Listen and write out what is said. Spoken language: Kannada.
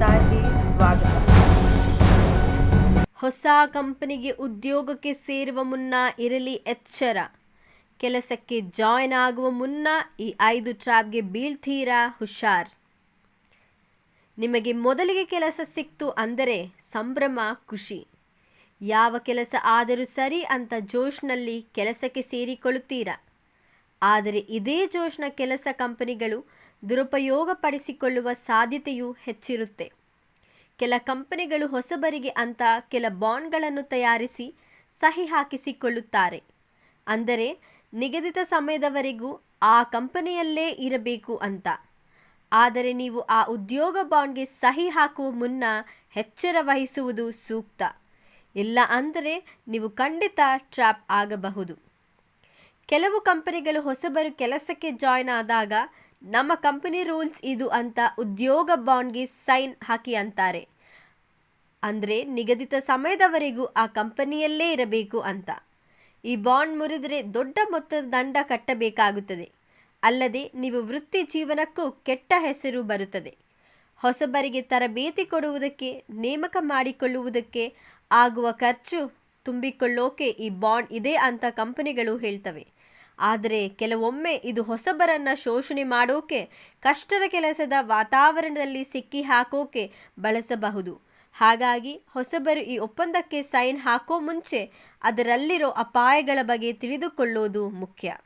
ತಾರ್ಗೆ ಸ್ವಾಗತ. ಹೊಸ ಕಂಪನಿಗೆ ಉದ್ಯೋಗಕ್ಕೆ ಸೇರುವ ಮುನ್ನ ಇರಲಿ ಎಚ್ಚರ. ಕೆಲಸಕ್ಕೆ ಜಾಯ್ನ್ ಆಗುವ ಮುನ್ನ ಈ ಐದು ಟ್ರ್ಯಾಪ್ಗೆ ಬೀಳ್ತೀರಾ? ಹುಷಾರ್. ನಿಮಗೆ ಮೊದಲಿಗೆ ಕೆಲಸ ಸಿಕ್ತು ಅಂದರೆ ಸಂಭ್ರಮ, ಖುಷಿ. ಯಾವ ಕೆಲಸ ಆದರೂ ಸರಿ ಅಂತ ಜೋಶ್ನಲ್ಲಿ ಕೆಲಸಕ್ಕೆ ಸೇರಿಕೊಳ್ಳುತ್ತೀರಾ? ಆದರೆ ಇದೇ ಜೋಶ್ನ ಕೆಲಸ ಕಂಪನಿಗಳು ದುರುಪಯೋಗಪಡಿಸಿಕೊಳ್ಳುವ ಸಾಧ್ಯತೆಯೂ ಹೆಚ್ಚಿರುತ್ತೆ. ಕೆಲ ಕಂಪನಿಗಳು ಹೊಸಬರಿಗೆ ಅಂತ ಕೆಲ ಬಾಂಡ್ಗಳನ್ನು ತಯಾರಿಸಿ ಸಹಿ ಹಾಕಿಸಿಕೊಳ್ಳುತ್ತಾರೆ. ಅಂದರೆ ನಿಗದಿತ ಸಮಯದವರೆಗೂ ಆ ಕಂಪನಿಯಲ್ಲೇ ಇರಬೇಕು ಅಂತ. ಆದರೆ ನೀವು ಆ ಉದ್ಯೋಗ ಬಾಂಡ್ಗೆ ಸಹಿ ಹಾಕುವ ಮುನ್ನ ಎಚ್ಚರ ವಹಿಸುವುದು ಸೂಕ್ತ. ಇಲ್ಲ ಅಂದರೆ ನೀವು ಖಂಡಿತ ಟ್ರ್ಯಾಪ್ ಆಗಬಹುದು. ಕೆಲವು ಕಂಪನಿಗಳು ಹೊಸಬರು ಕೆಲಸಕ್ಕೆ ಜಾಯ್ನ್ ಆದಾಗ, ನಮ್ಮ ಕಂಪನಿ ರೂಲ್ಸ್ ಇದು ಅಂತ ಉದ್ಯೋಗ ಬಾಂಡ್ಗೆ ಸೈನ್ ಹಾಕಿ ಅಂತಾರೆ. ಅಂದರೆ, ನಿಗದಿತ ಸಮಯದವರೆಗೂ ಆ ಕಂಪನಿಯಲ್ಲೇ ಇರಬೇಕು ಅಂತ. ಈ ಬಾಂಡ್ ಮುರಿದರೆ ದೊಡ್ಡ ಮೊತ್ತದ ದಂಡ ಕಟ್ಟಬೇಕಾಗುತ್ತದೆ. ಅಲ್ಲದೆ, ನೀವು ವೃತ್ತಿ ಜೀವನಕ್ಕೂ ಕೆಟ್ಟ ಹೆಸರು ಬರುತ್ತದೆ. ಹೊಸಬರಿಗೆ ತರಬೇತಿ ಕೊಡುವುದಕ್ಕೆ, ನೇಮಕ ಮಾಡಿಕೊಳ್ಳುವುದಕ್ಕೆ ಆಗುವ ಖರ್ಚು ತುಂಬಿಕೊಳ್ಳೋಕೆ ಈ ಬಾಂಡ್ ಇದೆ ಅಂತ ಕಂಪನಿಗಳು ಹೇಳ್ತವೆ. ಆದರೆ ಕೆಲವೊಮ್ಮೆ ಇದು ಹೊಸಬರನ್ನ ಶೋಷಣೆ ಮಾಡೋಕೆ, ಕಷ್ಟದ ಕೆಲಸದ ವಾತಾವರಣದಲ್ಲಿ ಸಿಕ್ಕಿ ಹಾಕೋಕೆ ಬಳಸಬಹುದು. ಹಾಗಾಗಿ ಹೊಸಬರು ಈ ಒಪ್ಪಂದಕ್ಕೆ ಸೈನ್ ಹಾಕೋ ಮುಂಚೆ ಅದರಲ್ಲಿರೋ ಅಪಾಯಗಳ ಬಗ್ಗೆ ತಿಳಿದುಕೊಳ್ಳೋದು ಮುಖ್ಯ.